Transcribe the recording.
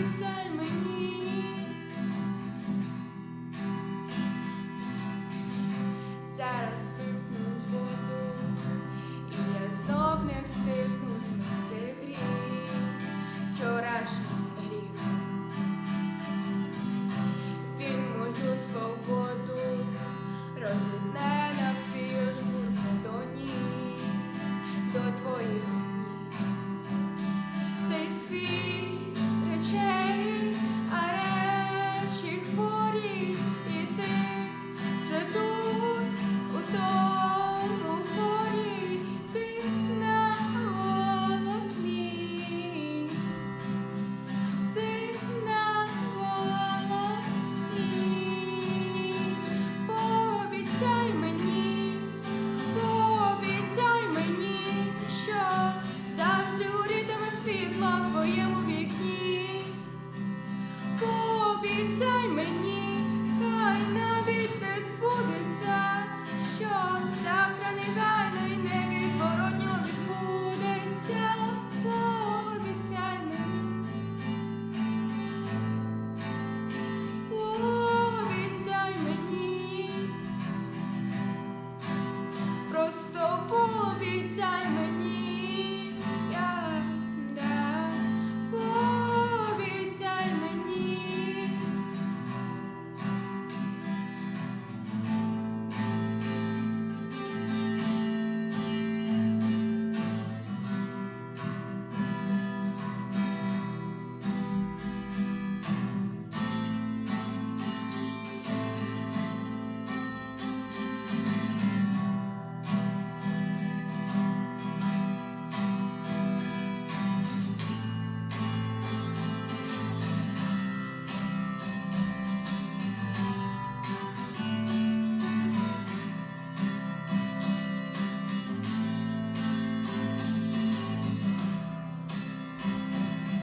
обіцяй мені, зараз випнуть воду, і я знов не встиг.